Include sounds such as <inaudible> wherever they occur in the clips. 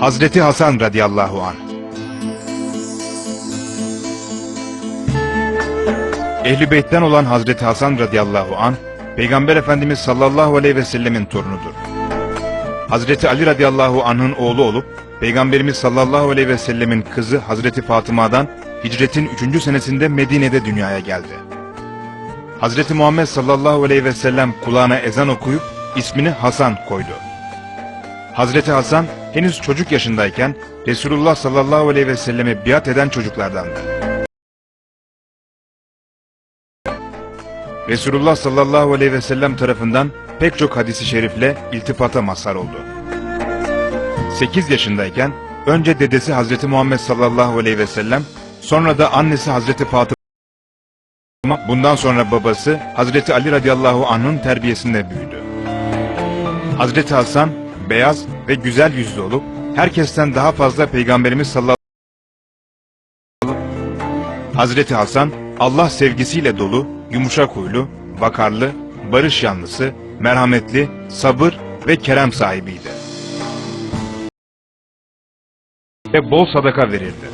Hazreti Hasan radıyallahu an. Ehli Beyt'ten olan Hazreti Hasan radıyallahu an, Peygamber Efendimiz sallallahu aleyhi ve sellemin torunudur. Hazreti Ali radıyallahu anh'ın oğlu olup, Peygamberimiz sallallahu aleyhi ve sellemin kızı Hazreti Fatıma'dan hicretin 3. senesinde Medine'de dünyaya geldi. Hazreti Muhammed sallallahu aleyhi ve sellem kulağına ezan okuyup ismini Hasan koydu. Hazreti Hasan henüz çocuk yaşındayken Resulullah sallallahu aleyhi ve selleme biat eden çocuklardandı. Resulullah sallallahu aleyhi ve sellem tarafından pek çok hadisi şerifle iltifata mazhar oldu. 8 yaşındayken önce dedesi Hazreti Muhammed sallallahu aleyhi ve sellem sonra da annesi Hazreti Fatıma bundan sonra babası Hazreti Ali radıyallahu anh'ın terbiyesinde büyüdü. Hazreti Hasan beyaz ve güzel yüzlü olup herkesten daha fazla Peygamberimiz sallallahu Hazreti Hasan Allah sevgisiyle dolu, yumuşak huylu, vakarlı, barış yanlısı, merhametli, sabır ve kerem sahibiydi. Ve bol sadaka verirdi.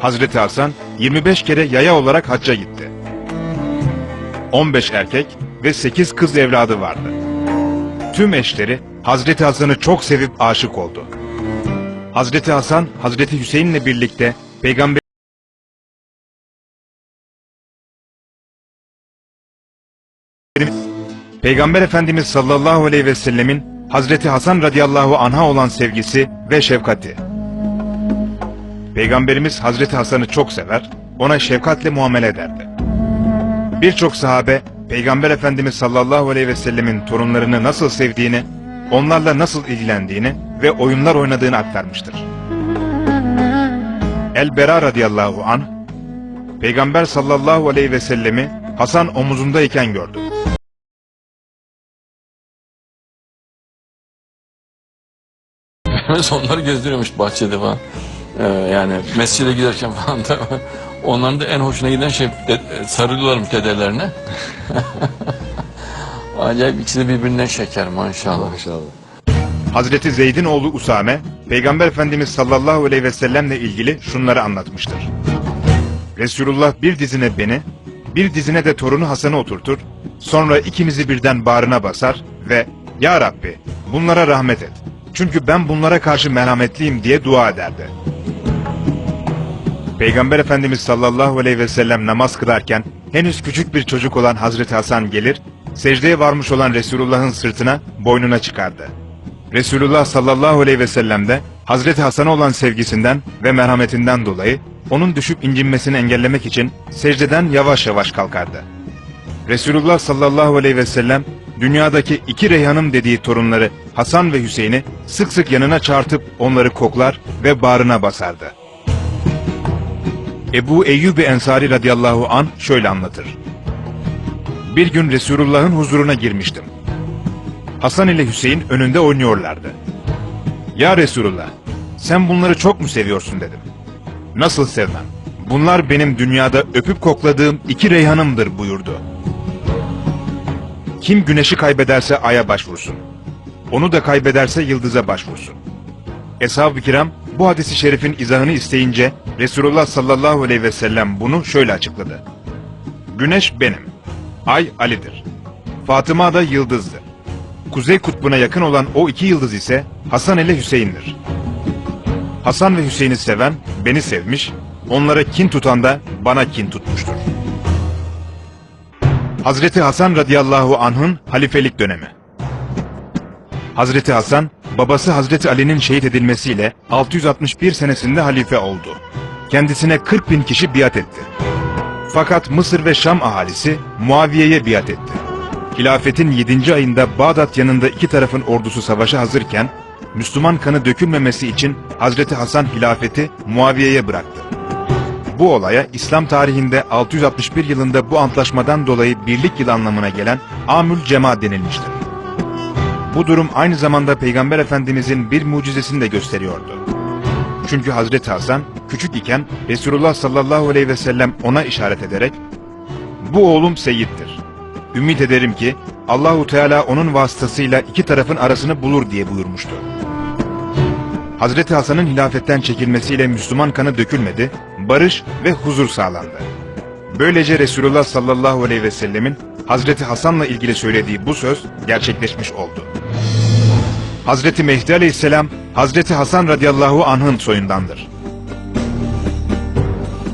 Hazreti Hasan 25 kere yaya olarak hacca gitti. 15 erkek ve 8 kız evladı vardı. Tüm eşleri Hazreti Hasan'ı çok sevip aşık oldu. Hazreti Hasan, Hazreti Hüseyin'le birlikte Peygamber Peygamber Efendimiz sallallahu aleyhi ve sellemin Hazreti Hasan radıyallahu anha olan sevgisi ve şefkati. Peygamberimiz Hazreti Hasan'ı çok sever, ona şefkatle muamele ederdi. Birçok sahabe Peygamber Efendimiz sallallahu aleyhi ve sellemin torunlarını nasıl sevdiğini, onlarla nasıl ilgilendiğini ve oyunlar oynadığını aktarmıştır. El-Bera radıyallahu anh, Peygamber sallallahu aleyhi ve sellemi Hasan omuzundayken gördü. <laughs> Biz onları gezdiriyormuş bahçede falan. Ee, yani mescide giderken falan da <laughs> onların da en hoşuna giden şey de, sarılıyorlarmış dedelerine. <laughs> Acayip ikisi de birbirinden şeker maşallah. Maşallah. Hazreti Zeyd'in oğlu Usame, Peygamber Efendimiz sallallahu aleyhi ve sellemle ilgili şunları anlatmıştır. Resulullah bir dizine beni, bir dizine de torunu Hasan'ı oturtur, sonra ikimizi birden bağrına basar ve ''Ya Rabbi, bunlara rahmet et. Çünkü ben bunlara karşı merhametliyim.'' diye dua ederdi. Peygamber Efendimiz sallallahu aleyhi ve sellem namaz kılarken henüz küçük bir çocuk olan Hazreti Hasan gelir, secdeye varmış olan Resulullah'ın sırtına, boynuna çıkardı. Resulullah sallallahu aleyhi ve sellem de Hazreti Hasan'a olan sevgisinden ve merhametinden dolayı onun düşüp incinmesini engellemek için secdeden yavaş yavaş kalkardı. Resulullah sallallahu aleyhi ve sellem dünyadaki iki reyhanım dediği torunları Hasan ve Hüseyin'i sık sık yanına çağırtıp onları koklar ve bağrına basardı. Ebu Eyyub Ensari radıyallahu an şöyle anlatır. Bir gün Resulullah'ın huzuruna girmiştim. Hasan ile Hüseyin önünde oynuyorlardı. Ya Resulullah, sen bunları çok mu seviyorsun dedim. Nasıl sevmem? Bunlar benim dünyada öpüp kokladığım iki reyhanımdır buyurdu. Kim güneşi kaybederse aya başvursun. Onu da kaybederse yıldıza başvursun. Eshab-ı kiram bu hadisi şerifin izahını isteyince Resulullah sallallahu aleyhi ve sellem bunu şöyle açıkladı. Güneş benim, ay Ali'dir. Fatıma da yıldızdır. Kuzey kutbuna yakın olan o iki yıldız ise Hasan ile Hüseyin'dir. Hasan ve Hüseyin'i seven beni sevmiş, onlara kin tutan da bana kin tutmuştur. Hazreti Hasan radıyallahu anh'ın halifelik dönemi. Hazreti Hasan, babası Hazreti Ali'nin şehit edilmesiyle 661 senesinde halife oldu. Kendisine 40 bin kişi biat etti. Fakat Mısır ve Şam ahalisi Muaviye'ye biat etti. Hilafetin 7. ayında Bağdat yanında iki tarafın ordusu savaşa hazırken, Müslüman kanı dökülmemesi için Hazreti Hasan hilafeti Muaviye'ye bıraktı. Bu olaya İslam tarihinde 661 yılında bu antlaşmadan dolayı birlik yıl anlamına gelen Amül Cema denilmiştir. Bu durum aynı zamanda Peygamber Efendimizin bir mucizesini de gösteriyordu. Çünkü Hazreti Hasan küçük iken Resulullah sallallahu aleyhi ve sellem ona işaret ederek bu oğlum Seyyid'dir. Ümit ederim ki Allahu Teala onun vasıtasıyla iki tarafın arasını bulur diye buyurmuştu. Hazreti Hasan'ın hilafetten çekilmesiyle Müslüman kanı dökülmedi, barış ve huzur sağlandı. Böylece Resulullah sallallahu aleyhi ve sellemin Hazreti Hasan'la ilgili söylediği bu söz gerçekleşmiş oldu. Hazreti Mehdi aleyhisselam Hazreti Hasan radıyallahu anh'ın soyundandır.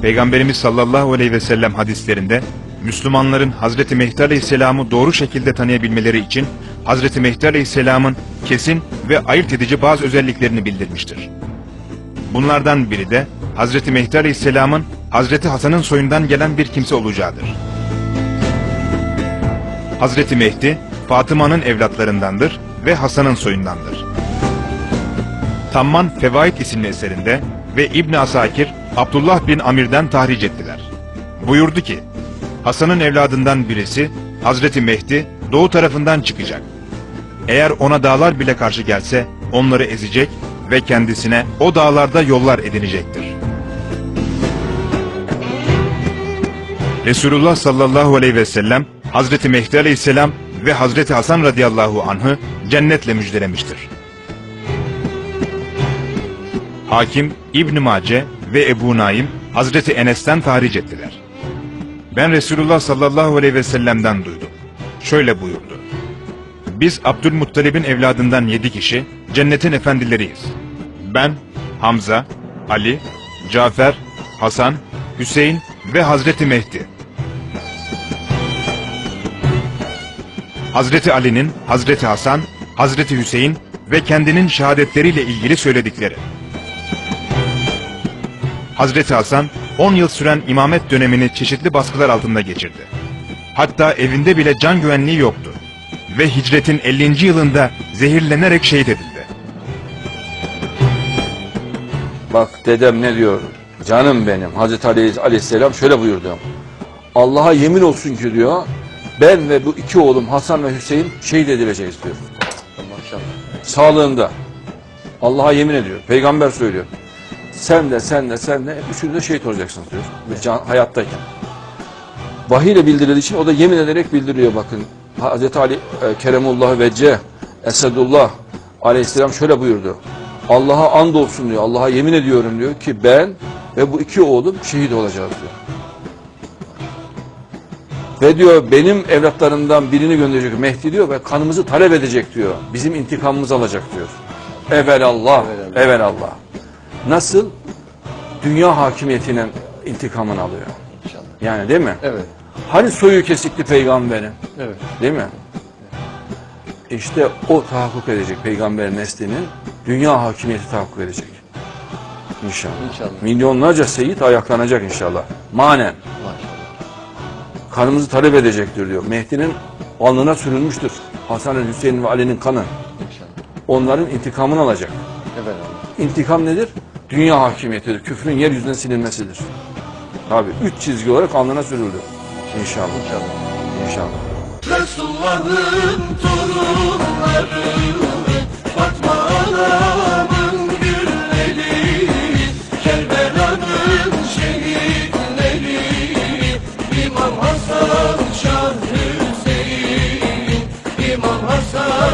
Peygamberimiz sallallahu aleyhi ve sellem hadislerinde Müslümanların Hazreti Mehdi aleyhisselamı doğru şekilde tanıyabilmeleri için Hazreti Mehdi aleyhisselamın kesin ve ayırt edici bazı özelliklerini bildirmiştir. Bunlardan biri de Hazreti Mehdi aleyhisselamın Hazreti Hasan'ın soyundan gelen bir kimse olacağıdır. Hazreti Mehdi, Fatıma'nın evlatlarındandır ve Hasan'ın soyundandır. Tamman Fevaid isimli eserinde ve İbn Asakir Abdullah bin Amir'den tahric ettiler. Buyurdu ki, Hasan'ın evladından birisi Hazreti Mehdi doğu tarafından çıkacak. Eğer ona dağlar bile karşı gelse onları ezecek ve kendisine o dağlarda yollar edinecektir. Resulullah sallallahu aleyhi ve sellem Hazreti Mehdi aleyhisselam ve Hazreti Hasan radıyallahu anh'ı cennetle müjdelemiştir. Hakim İbn Mace ve Ebu Naim Hazreti Enes'ten tahric ettiler. Ben Resulullah sallallahu aleyhi ve sellem'den duydum. Şöyle buyurdu. Biz Abdülmuttalib'in evladından yedi kişi cennetin efendileriyiz. Ben, Hamza, Ali, Cafer, Hasan, Hüseyin ve Hazreti Mehdi. Hazreti Ali'nin, Hazreti Hasan, Hazreti Hüseyin ve kendinin şehadetleriyle ilgili söyledikleri. Hazreti Hasan 10 yıl süren imamet dönemini çeşitli baskılar altında geçirdi. Hatta evinde bile can güvenliği yoktu. Ve hicretin 50. yılında zehirlenerek şehit edildi. Bak dedem ne diyor? Canım benim. Hazreti Ali Aleyhisselam şöyle buyurdu. Allah'a yemin olsun ki diyor. Ben ve bu iki oğlum Hasan ve Hüseyin şehit edileceğiz diyor. Maşallah. Sağlığında. Allah'a yemin ediyor. Peygamber söylüyor. Sen de sen de sen de üçünüz de şehit olacaksınız diyor. Ve can, hayattayken. Vahiy ile bildirildiği için o da yemin ederek bildiriyor bakın. Hazreti Ali e, Keremullah ve C Esedullah Aleyhisselam şöyle buyurdu. Allah'a and olsun diyor. Allah'a yemin ediyorum diyor ki ben ve bu iki oğlum şehit olacağız diyor. Ve diyor benim evlatlarımdan birini gönderecek Mehdi diyor ve kanımızı talep edecek diyor. Bizim intikamımızı alacak diyor. Evelallah, Evelallah. evelallah. Nasıl? Dünya hakimiyetinin intikamını alıyor. İnşallah. Yani değil mi? Evet. Hani soyu kesikti peygamberin? Evet. Değil mi? İşte o tahakkuk edecek peygamberin neslinin dünya hakimiyeti tahakkuk edecek. İnşallah. İnşallah. Milyonlarca seyit ayaklanacak inşallah. Manen. Kanımızı talep edecektir diyor. Mehdi'nin alnına sürülmüştür. Hasan'ın, Hüseyin ve Ali'nin kanı. İnşallah. Onların intikamını alacak. Evet. İntikam nedir? Dünya hakimiyetidir. Küfrün yeryüzünden silinmesidir. Tabi üç çizgi olarak alnına sürüldü. İnşallah. İnşallah. İnşallah. Resulullah'ın torunları i'm Russia.